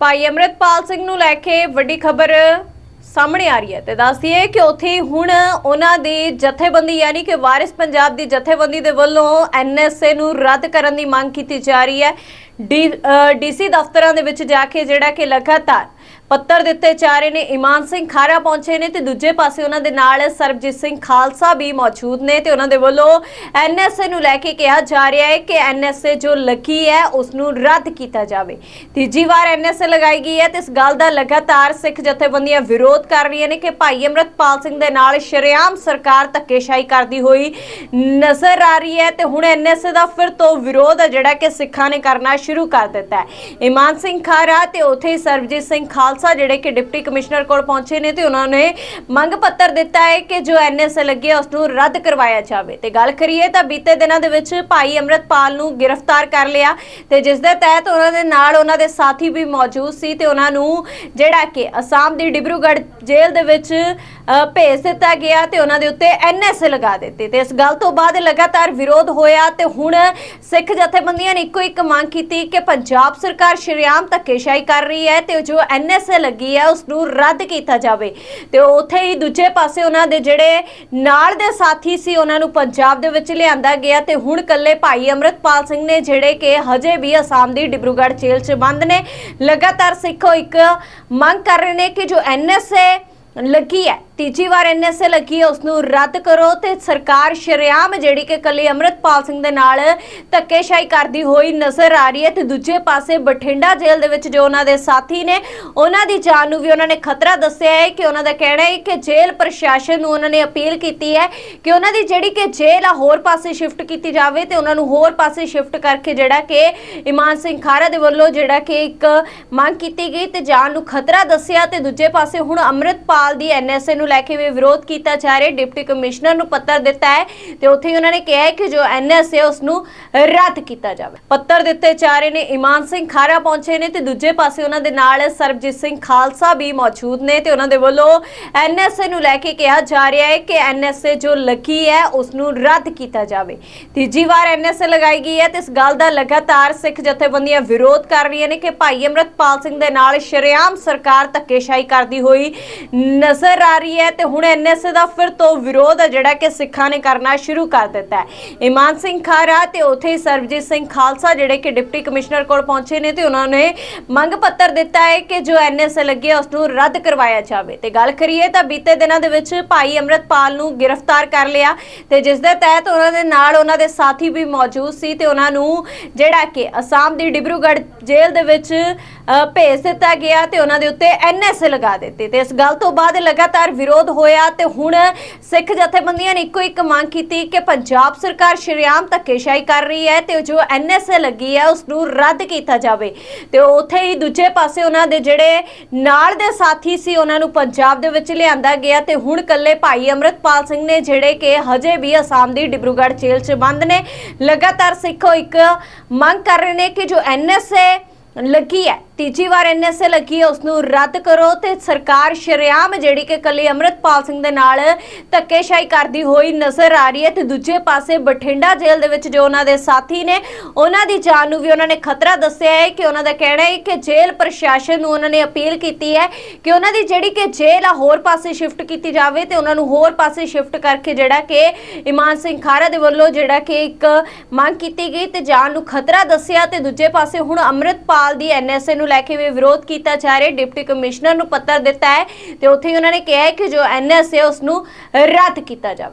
ਭਾਈ ਅਮਰਿਤਪਾਲ ਸਿੰਘ ਨੂੰ ਲੈ ਕੇ ਵੱਡੀ ਖਬਰ ਸਾਹਮਣੇ ਆ ਰਹੀ ਹੈ ਤੇ ਦੱਸਦੀਏ ਕਿ ਉੱਥੇ ਹੁਣ ਉਹਨਾਂ ਦੀ ਜਥੇਬੰਦੀ ਯਾਨੀ ਕਿ ਵਾਰਿਸ ਪੰਜਾਬ ਦੀ ਜਥੇਬੰਦੀ ਦੇ ਵੱਲੋਂ ਐਨਐਸਏ ਨੂੰ ਰੱਦ ਕਰਨ ਦੀ ਮੰਗ ਕੀਤੀ ਜਾ ਰਹੀ ਹੈ। ਡੀਸੀ ਦਫ਼ਤਰਾਂ ਦੇ ਵਿੱਚ ਜਾ ਕੇ ਜਿਹੜਾ ਕਿ ਲਗਾਤਾਰ ਪੱਤਰ ਦਿੱਤੇ ਜਾ ਰਹੇ ਨੇ। ਇਮਾਨ ਸਿੰਘ ਖਾਰਾ ਪਹੁੰਚੇ ਨੇ ਤੇ ਦੂਜੇ ਪਾਸੇ ਉਹਨਾਂ ਦੇ ਨਾਲ ਸਰਬਜੀਤ ਸਿੰਘ ਖਾਲਸਾ ਵੀ ਮੌਜੂਦ ਨੇ ਤੇ ਉਹਨਾਂ ਦੇ ਵੱਲੋਂ ਐਨਐਸਏ ਨੂੰ ਲੈ ਕੇ ਕਿਹਾ ਜਾ ਰਿਹਾ ਹੈ ਕਿ ਐਨਐਸਏ ਜੋ ਲੱਗੀ ਹੈ ਉਸ ਨੂੰ ਰੱਦ ਕੀਤਾ ਜਾਵੇ। ਤੀਜੀ ਵਾਰ ਐਨਐਸਏ ਲਗਾਈ ਗਈ ਹੈ ਤੇ ਇਸ ਗੱਲ ਦਾ ਲਗਾਤਾਰ ਸਿੱਖ ਜਥੇਬੰਦੀਆਂ ਵਿਰੋਧ ਕਰ ਰਹੀਆਂ ਨੇ ਕਿ ਭਾਈ ਅਮਰਤਪਾਲ ਸਿੰਘ ਦੇ ਨਾਲ ਸ਼ਰੇਆਮ ਸਰਕਾਰ ਧੱਕੇਸ਼ਾਹੀ ਕਰਦੀ ਹੋਈ ਨਜ਼ਰ ਆ ਰਹੀ ਹੈ ਤੇ ਹੁਣ ਐਨਐਸਏ ਦਾ ਫਿਰ ਤੋਂ ਵਿਰੋਧ ਹੈ ਜਿਹੜਾ ਕਿ ਸਿੱਖਾਂ ਨੇ ਕਰਨਾ ਸ਼ੁਰੂ ਕਰ ਦਿੱਤਾ ਹੈ। ਇਮਾਨ ਸਿੰਘ ਖਾਰਾ ਤੇ ਉਥੇ ਹੀ ਸਰਬਜੀਤ ਸਿੰਘ ਖਾਲਸਾ ਜਿਹੜੇ ਕਿ ਡਿਪਟੀ ਕਮਿਸ਼ਨਰ ਕੋਲ ਪਹੁੰਚੇ ਨੇ ਤੇ ਉਹਨਾਂ ਨੇ ਮੰਗ ਪੱਤਰ ਦਿੱਤਾ ਹੈ ਕਿ ਜੋ ਐਨਐਸਏ ਲੱਗੇ ਉਸ ਨੂੰ ਰੱਦ ਕਰਵਾਇਆ ਜਾਵੇ। ਤੇ ਗੱਲ ਕਰੀਏ ਤਾਂ ਬੀਤੇ ਦਿਨਾਂ ਦੇ ਵਿੱਚ ਭਾਈ ਅਮਰਤਪਾਲ ਨੂੰ ਗ੍ਰਿਫਤਾਰ ਕਰ ਲਿਆ ਤੇ ਜਿਸ ਦੇ ਤਹਿਤ ਉਹਨਾਂ ਦੇ ਨਾਲ ਉਹਨਾਂ ਦੇ ਸਾਥੀ ਵੀ ਮੌਜੂਦ ਸੀ ਤੇ ਉਹਨਾਂ ਨੂੰ ਜਿਹੜਾ ਕਿ ਅਸਾਮ ਦੀ ਡਿਬਰੂਗੜ੍ਹ ਜੇਲ੍ਹ ਦੇ ਵਿੱਚ ਭੇਜ ਦਿੱਤਾ ਗਿਆ ਤੇ ਉਹਨਾਂ ਦੇ ਉੱਤੇ ਐਨਐਸਏ ਲਗਾ ਦਿੱਤੇ। ਤੇ ਇਸ ਗੱਲ ਤੋਂ ਬਾਅਦ ਲਗਾਤਾਰ ਵਿਰੋਧ ਹੋਇਆ ਤੇ ਹੁਣ ਸਿੱਖ ਜਥੇਬੰਦੀਆਂ ਨੇ ਇੱਕੋ ਇੱਕ ਮੰਗ ਕੀਤੀ ਕਿ ਪੰਜਾਬ ਸਰਕਾਰ ਸ਼੍ਰੀਆਮ ਧੱਕੇਸ਼ਾਹੀ ਕਰ ਰਹੀ ਹੈ ਤੇ ਜੋ ਐਨ ਐਨਐਸਏ ਲੱਗੀ ਹੈ ਉਸ ਨੂੰ ਰੱਦ ਕੀਤਾ ਜਾਵੇ। ਤੇ ਉੱਥੇ ਹੀ ਦੂਜੇ ਪਾਸੇ ਉਹਨਾਂ ਦੇ ਜਿਹੜੇ ਨਾਲ ਦੇ ਸਾਥੀ ਸੀ, ਉਹਨਾਂ ਨੂੰ ਪੰਜਾਬ ਦੇ ਵਿੱਚ ਲਿਆਂਦਾ ਗਿਆ ਤੇ ਹੁਣ ਕੱਲੇ ਭਾਈ ਅਮਰਤਪਾਲ ਸਿੰਘ ਨੇ, ਜਿਹੜੇ ਕਿ ਹਜੇ ਵੀ ਅਸਾਮ ਦੀ ਡਿਬਰੂਗੜ੍ਹ ਜੇਲ੍ਹ 'ਚ ਬੰਦ ਨੇ, ਲਗਾਤਾਰ ਸਿੱਖੋ ਇੱਕ ਮੰਗ ਕਰ ਰਹੇ ਨੇ ਕਿ ਜੋ ਐਨਐਸਏ ਲੱਗੀ ਹੈ ਤੀਜੀ ਵਾਰ ਐਨਐਸਏ ਲੱਗੀ ਹੈ ਉਸ ਨੂੰ ਰੱਦ ਕਰੋ ਤੇ ਸਰਕਾਰ ਸ਼ਰੇਆਮ ਜਿਹੜੀ ਕਿ ਕੱਲੀ ਅਮਰਤਪਾਲ ਸਿੰਘ ਦੇ ਨਾਲ ਧੱਕੇਸ਼ਾਹੀ ਕਰਦੀ ਹੋਈ ਨਜ਼ਰ ਆ ਰਹੀ ਹੈ ਤੇ ਦੂਜੇ ਪਾਸੇ ਬਠਿੰਡਾ ਜੇਲ੍ਹ ਦੇ ਵਿੱਚ ਜੋ ਉਹਨਾਂ ਦੇ ਸਾਥੀ ਨੇ, ਉਹਨਾਂ ਦੀ ਜਾਨ ਨੂੰ ਵੀ ਉਹਨਾਂ ਨੇ ਖਤਰਾ ਦੱਸਿਆ ਹੈ ਕਿ ਉਹਨਾਂ ਦਾ ਕਹਿਣਾ ਹੈ ਕਿ ਜੇਲ੍ਹ ਪ੍ਰਸ਼ਾਸਨ ਨੂੰ ਉਹਨਾਂ ਨੇ ਅਪੀਲ ਕੀਤੀ ਹੈ ਕਿ ਉਹਨਾਂ ਦੀ ਜਿਹੜੀ ਕਿ ਜੇਲ੍ਹ ਆ, ਹੋਰ ਪਾਸੇ ਸ਼ਿਫਟ ਕੀਤੀ ਜਾਵੇ ਤੇ ਉਹਨਾਂ ਨੂੰ ਹੋਰ ਪਾਸੇ ਸ਼ਿਫਟ ਕਰਕੇ ਜਿਹੜਾ ਕਿ ਇਮਾਨ ਸਿੰਘ ਖਾਰਾ ਦੇ ਵੱਲੋਂ ਜਿਹੜਾ ਕਿ ਇੱਕ ਮੰਗ ਕੀਤੀ ਗਈ ਤੇ ਜਾਨ ਨੂੰ ਖਤਰਾ ਦੱਸਿਆ ਤੇ ਦੂਜੇ ਪਾਸੇ ਹੁਣ ਅੰਮ੍ਰਿਤਪਾਲ ਦੀ ਐਨਐਸਏ ਨੂੰ ਲੈ ਕੇ ਵੀ ਵਿਰੋਧ ਕੀਤਾ ਜਾ ਰਿਹਾ। ਡਿਪਟੀ ਕਮਿਸ਼ਨਰ ਨੂੰ ਪੱਤਰ ਦਿੱਤਾ ਹੈ ਤੇ ਉੱਥੇ ਹੀ ਉਹਨਾਂ ਨੇ ਕਿਹਾ ਹੈ ਕਿ ਜੋ ਐਨਐਸਏ ਉਸ ਨੂੰ ਰੱਦ ਕੀਤਾ ਜਾਵੇ। ਪੱਤਰ ਦਿੱਤੇ ਜਾ ਰਹੇ ਨੇ, ਇਮਾਨ ਸਿੰਘ ਖਾਰਾ ਪਹੁੰਚੇ ਨੇ ਤੇ ਦੂਜੇ ਪਾਸੇ ਉਹਨਾਂ ਦੇ ਨਾਲ ਸਰਬਜੀਤ ਸਿੰਘ ਖਾਲਸਾ ਵੀ ਮੌਜੂਦ ਨੇ ਤੇ ਉਹਨਾਂ ਦੇ ਵੱਲੋਂ ਐਨਐਸਏ ਨੂੰ ਲੈ ਕੇ ਕਿਹਾ ਜਾ ਰਿਹਾ ਹੈ ਕਿ ਐਨਐਸਏ ਜੋ ਲੱਗੀ ਹੈ, ਉਸ ਨੂੰ ਰੱਦ ਕੀਤਾ ਜਾਵੇ। ਤੀਜੀ ਵਾਰ ਐਨਐਸਏ ਲਗਾਈ ਗਈ ਹੈ ਤੇ ਇਸ ਗੱਲ ਦਾ ਲਗਾਤਾਰ ਸਿੱਖ ਜਥੇਬੰਦੀਆਂ ਵਿਰੋਧ ਕਰ ਰਹੀਆਂ ਨੇ ਕਿ ਭਾਈ ਅਮਰਤਪਾਲ ਸਿੰਘ ਦੇ ਨਾਲ ਸ਼ਰੇਆਮ ਸਰਕਾਰ ਧੱਕੇਸ਼ਾਹੀ ਕਰਦੀ ਹੋਈ ਨਜ਼ਰ ਆ ਰਹੀ ਹੈ ਤੇ ਹੁਣ ਐਨਐਸਏ ਦਾ ਫਿਰ ਤੋਂ ਵਿਰੋਧ ਹੈ, ਜਿਹੜਾ ਕਿ ਸਿੱਖਾਂ ਨੇ ਕਰਨਾ ਸ਼ੁਰੂ ਕਰ ਦਿੱਤਾ ਹੈ। ਇਮਾਨ ਸਿੰਘ ਖਾਰਾ ਤੇ ਉਥੇ ਸਰਬਜੀਤ ਸਿੰਘ ਖਾਲਸਾ ਜਿਹੜੇ ਕਿ ਡਿਪਟੀ ਕਮਿਸ਼ਨਰ ਕੋਲ ਪਹੁੰਚੇ ਨੇ ਤੇ ਉਹਨਾਂ ਨੇ ਮੰਗ ਪੱਤਰ ਦਿੱਤਾ ਹੈ ਕਿ ਜੋ ਐਨਐਸਏ ਲੱਗੇ ਉਸ ਨੂੰ ਰੱਦ ਕਰਵਾਇਆ ਜਾਵੇ। ਤੇ ਗੱਲ ਕਰੀਏ ਤਾਂ ਬੀਤੇ ਦਿਨਾਂ ਦੇ ਵਿੱਚ ਭਾਈ ਅਮਰਤਪਾਲ ਨੂੰ ਗ੍ਰਿਫਤਾਰ ਕਰ ਲਿਆ ਤੇ ਜਿਸ ਦੇ ਤਹਿਤ ਉਹਨਾਂ ਦੇ ਨਾਲ ਉਹਨਾਂ ਦੇ ਸਾਥੀ ਵੀ ਮੌਜੂਦ ਸੀ ਤੇ ਉਹਨਾਂ ਨੂੰ ਜਿਹੜਾ ਕਿ ਅਸਾਮ ਦੀ ਡਿਬਰੂਗੜ੍ਹ ਜੇਲ੍ਹ ਦੇ ਵਿੱਚ ਭੇਜ ਦਿੱਤਾ ਗਿਆ ਤੇ ਉਹਨਾਂ ਦੇ ਉੱਤੇ ਐਨਐਸਏ ਲਗਾ ਦਿੱਤੇ। ਤੇ ਇਸ ਗੱਲ ਤੋਂ ਬਾਅਦ ਲਗਾਤਾਰ ਵਿਰੋਧ ਹੋਇਆ ਤੇ ਹੁਣ ਸਿੱਖ ਜਥੇਬੰਦੀਆਂ ਨੇ ਇੱਕੋ ਇੱਕ ਮੰਗ ਕੀਤੀ ਕਿ ਪੰਜਾਬ ਸਰਕਾਰ ਸ਼੍ਰੀਆਮ ਧੱਕੇਸ਼ਾਹੀ ਕਰ ਰਹੀ ਹੈ ਤੇ ਜੋ ਐਨਐਸਏ ਲੱਗੀ ਹੈ ਉਸ ਨੂੰ ਰੱਦ ਕੀਤਾ ਜਾਵੇ। ਤੇ ਉੱਥੇ ਹੀ ਦੂਜੇ ਪਾਸੇ ਉਹਨਾਂ ਦੇ ਜਿਹੜੇ ਨਾਲ ਦੇ ਸਾਥੀ ਸੀ, ਉਹਨਾਂ ਨੂੰ ਪੰਜਾਬ ਦੇ ਵਿੱਚ ਲਿਆਂਦਾ ਗਿਆ ਤੇ ਹੁਣ ਕੱਲੇ ਭਾਈ ਅਮਰਤਪਾਲ ਸਿੰਘ ਨੇ ਜਿਹੜੇ ਕਿ ਹਜੇ ਵੀ ਅਸਾਮ ਦੀ ਡਿਬਰੂਗੜ੍ਹ ਜੇਲ੍ਹ 'ਚ ਬੰਦ ਨੇ। ਲਗਾਤਾਰ ਸਿੱਖੋ ਇੱਕ ਮੰਗ ਕਰ ਰਹੇ ਨੇ ਕਿ ਜੋ ਐਨਐਸਏ ਲੱਗੀ ਹੈ ਤੀਜੀ ਵਾਰ ਐਨਐਸਏ ਲੱਗੀ ਹੈ ਉਸ ਨੂੰ ਰੱਦ ਕਰੋ ਤੇ ਸਰਕਾਰ ਸ਼ਰੇਆਮ ਜਿਹੜੀ ਕਿ ਕੱਲੀ ਅਮਰਤਪਾਲ ਸਿੰਘ ਦੇ ਨਾਲ ਧੱਕੇਸ਼ਾਹੀ ਕਰਦੀ ਹੋਈ ਨਜ਼ਰ ਆ ਰਹੀ ਹੈ ਤੇ ਦੂਜੇ ਪਾਸੇ ਬਠਿੰਡਾ ਜੇਲ੍ਹ ਦੇ ਵਿੱਚ ਜੋ ਉਹਨਾਂ ਦੇ ਸਾਥੀ ਨੇ, ਉਹਨਾਂ ਦੀ ਜਾਨ ਨੂੰ ਵੀ ਉਹਨਾਂ ਨੇ ਖਤਰਾ ਦੱਸਿਆ ਹੈ ਕਿ ਉਹਨਾਂ ਦਾ ਕਹਿਣਾ ਹੈ ਕਿ ਜੇਲ੍ਹ ਪ੍ਰਸ਼ਾਸਨ ਨੂੰ ਉਹਨਾਂ ਨੇ ਅਪੀਲ ਕੀਤੀ ਹੈ ਕਿ ਉਹਨਾਂ ਦੀ ਜਿਹੜੀ ਕਿ ਜੇਲ੍ਹ ਆ, ਹੋਰ ਪਾਸੇ ਸ਼ਿਫਟ ਕੀਤੀ ਜਾਵੇ ਤੇ ਉਹਨਾਂ ਨੂੰ ਹੋਰ ਪਾਸੇ ਸ਼ਿਫਟ ਕਰਕੇ ਜਿਹੜਾ ਕਿ ਇਮਾਨ ਸਿੰਘ ਖਾਰਾ ਦੇ ਵੱਲੋਂ ਜਿਹੜਾ ਕਿ ਇੱਕ ਮੰਗ ਕੀਤੀ ਗਈ ਤੇ ਜਾਨ ਨੂੰ ਖਤਰਾ ਦੱਸਿਆ ਤੇ ਦੂਜੇ ਪਾਸੇ ਹੁਣ ਅੰਮ੍ਰਿਤਪਾਲ ਦੀ ਐਨਐਸਏ ਨੂੰ ਲੈ ਕੇ ਵੀ ਵਿਰੋਧ ਕੀਤਾ ਜਾ ਰਿਹਾ। ਡਿਪਟੀ ਕਮਿਸ਼ਨਰ ਨੂੰ ਪੱਤਰ ਦਿੱਤਾ ਹੈ ਤੇ ਉੱਥੇ ਹੀ ਉਹਨਾਂ ਨੇ ਕਿਹਾ ਹੈ ਕਿ ਜੋ ਐਨਐਸਏ ਉਸ ਨੂੰ ਰੱਦ ਕੀਤਾ ਜਾਵੇ।